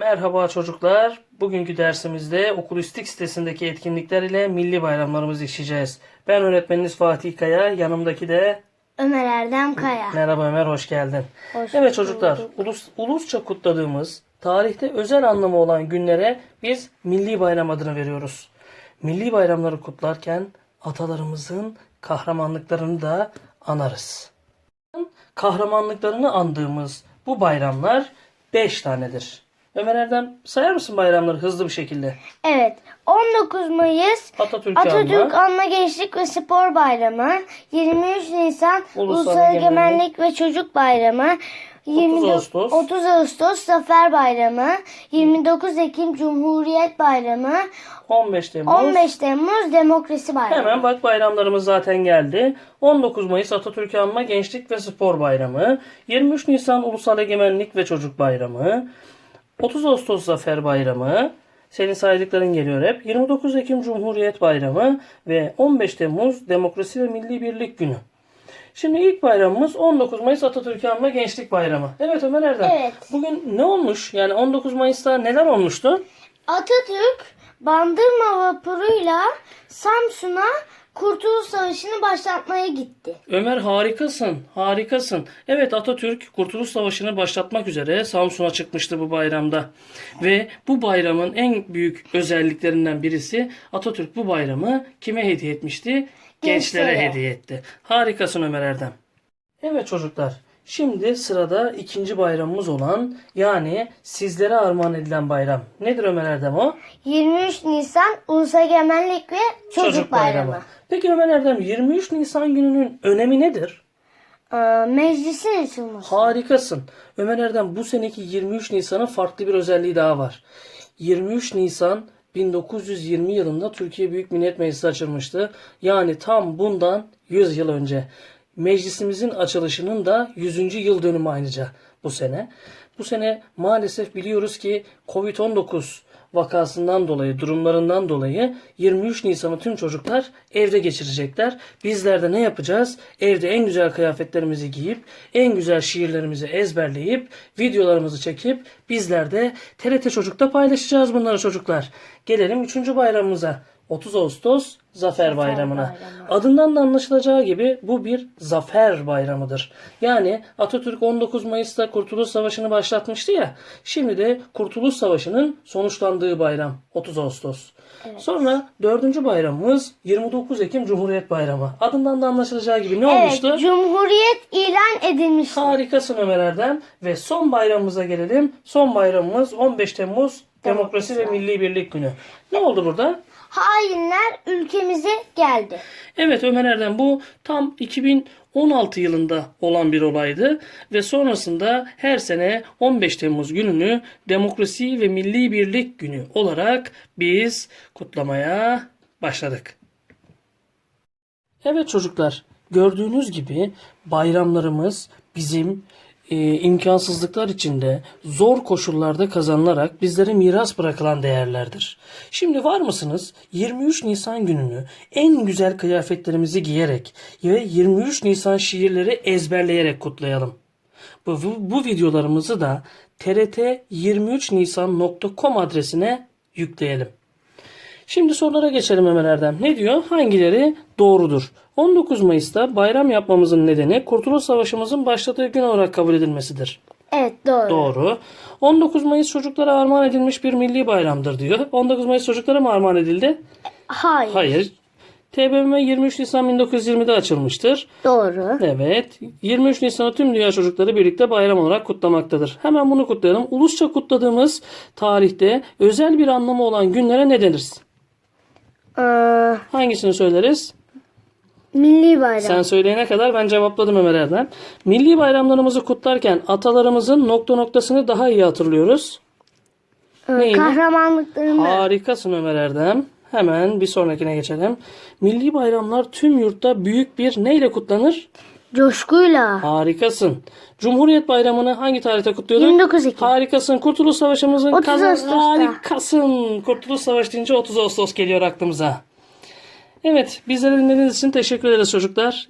Merhaba çocuklar. Bugünkü dersimizde okulistik sitesindeki etkinlikler ile milli bayramlarımızı işleyeceğiz. Ben öğretmeniniz Fatih Kaya, yanımdaki de Ömer Erdem Kaya. Merhaba Ömer, hoş geldin. Hoş evet çocuklar, bulduk. ulus, ulusça kutladığımız, tarihte özel anlamı olan günlere biz milli bayram adını veriyoruz. Milli bayramları kutlarken atalarımızın kahramanlıklarını da anarız. Kahramanlıklarını andığımız bu bayramlar 5 tanedir. Ömer Erdem sayar mısın bayramları hızlı bir şekilde? Evet. 19 Mayıs Atatürk'ü Atatürk anma. Anma Gençlik ve Spor Bayramı. 23 Nisan Ulusal Ulusal Egemenlik ve Çocuk Bayramı. 29 Ağustos. 30 Ağustos Zafer Bayramı. 29 Ekim Cumhuriyet Bayramı. 15 Temmuz. 15 Temmuz Demokrasi Bayramı. Hemen bak bayramlarımız zaten geldi. 19 Mayıs Atatürk'ü anma Gençlik ve Spor Bayramı. 23 Nisan Ulusal Egemenlik ve Çocuk Bayramı. 30 Ağustos Zafer Bayramı. Senin saydıkların geliyor hep. 29 Ekim Cumhuriyet Bayramı ve 15 Temmuz Demokrasi ve Milli Birlik Günü. Şimdi ilk bayramımız 19 Mayıs Atatürk'ü anma Gençlik Bayramı. Evet Ömer Erdem. Evet. Bugün ne olmuş? Yani 19 Mayıs'ta neler olmuştu? Atatürk Bandırma vapuruyla Samsun'a Kurtuluş Savaşı'nı başlatmaya gitti. Ömer harikasın, harikasın. Evet Atatürk Kurtuluş Savaşı'nı başlatmak üzere Samsun'a çıkmıştı bu bayramda. Ve bu bayramın en büyük özelliklerinden birisi Atatürk bu bayramı kime hediye etmişti? Gençlere Gençlere. hediye etti. Harikasın Ömer Erdem. Evet çocuklar, şimdi sırada ikinci bayramımız olan yani sizlere armağan edilen bayram. Nedir Ömer Erdem o? 23 Nisan Ulusal Egemenlik ve Çocuk, Bayramı. Peki Ömer Erdem 23 Nisan gününün önemi nedir? Ee, meclisin açılması. Harikasın. Ömer Erdem bu seneki 23 Nisan'ın farklı bir özelliği daha var. 23 Nisan 1920 yılında Türkiye Büyük Millet Meclisi açılmıştı. Yani tam bundan 100 yıl önce. Meclisimizin açılışının da 100. yıl dönümü ayrıca bu sene. Bu sene maalesef biliyoruz ki Covid-19 vakasından dolayı, durumlarından dolayı 23 Nisan'ı tüm çocuklar evde geçirecekler. Bizler de ne yapacağız? Evde en güzel kıyafetlerimizi giyip, en güzel şiirlerimizi ezberleyip, videolarımızı çekip bizler de TRT Çocuk'ta paylaşacağız bunları çocuklar. Gelelim 3. bayramımıza. 30 Ağustos Zafer Bayramı'na. Bayramı. Adından da anlaşılacağı gibi bu bir zafer bayramıdır. Yani Atatürk 19 Mayıs'ta Kurtuluş Savaşı'nı başlatmıştı ya. Şimdi de Kurtuluş Savaşı'nın sonuçlandığı bayram 30 Ağustos. Sonra dördüncü bayramımız 29 Ekim Cumhuriyet Bayramı. Adından da anlaşılacağı gibi ne Evet, olmuştu? Cumhuriyet ilan edilmişti. Harikasın Ömer Erdem. Ve son bayramımıza gelelim. Son bayramımız 15 Temmuz Demokrasi ve Milli Birlik Günü. Ne oldu burada? Hainler ülkemize geldi. Evet Ömer Erdem bu tam 2016 yılında olan bir olaydı ve sonrasında her sene 15 Temmuz gününü Demokrasi ve Milli Birlik Günü olarak biz kutlamaya başladık. Evet çocuklar gördüğünüz gibi bayramlarımız bizim e, imkansızlıklar içinde zor koşullarda kazanılarak bizlere miras bırakılan değerlerdir. Şimdi var mısınız 23 Nisan gününü en güzel kıyafetlerimizi giyerek ve 23 Nisan şiirleri ezberleyerek kutlayalım. Bu, bu, bu videolarımızı da trt23nisan.com adresine yükleyelim. Şimdi sorulara geçelim Ömer Erdem. Ne diyor? Hangileri doğrudur? 19 Mayıs'ta bayram yapmamızın nedeni Kurtuluş Savaşımızın başladığı gün olarak kabul edilmesidir. Evet doğru. Doğru. 19 Mayıs çocuklara armağan edilmiş bir milli bayramdır diyor. 19 Mayıs çocuklara mı armağan edildi? Hayır. Hayır. TBMM 23 Nisan 1920'de açılmıştır. Doğru. Evet. 23 Nisan'ı tüm dünya çocukları birlikte bayram olarak kutlamaktadır. Hemen bunu kutlayalım. Ulusça kutladığımız tarihte özel bir anlamı olan günlere ne deniriz? Ee, Hangisini söyleriz? Milli Bayram. Sen söyleyene kadar ben cevapladım Ömer Erdem. Milli bayramlarımızı kutlarken atalarımızın nokta noktasını daha iyi hatırlıyoruz. Ee, neydi? kahramanlıklarını. Harikasın Ömer Erdem. Hemen bir sonrakine geçelim. Milli bayramlar tüm yurtta büyük bir neyle kutlanır? Coşkuyla. Harikasın. Cumhuriyet Bayramı'nı hangi tarihte kutluyorduk? 29 Ekim. Harikasın. Kurtuluş Savaşımızın 30 kazan- Ağustos'ta. Harikasın. Kurtuluş Savaşı deyince 30 Ağustos geliyor aklımıza. Evet, bizleri dinlediğiniz için teşekkür ederiz çocuklar.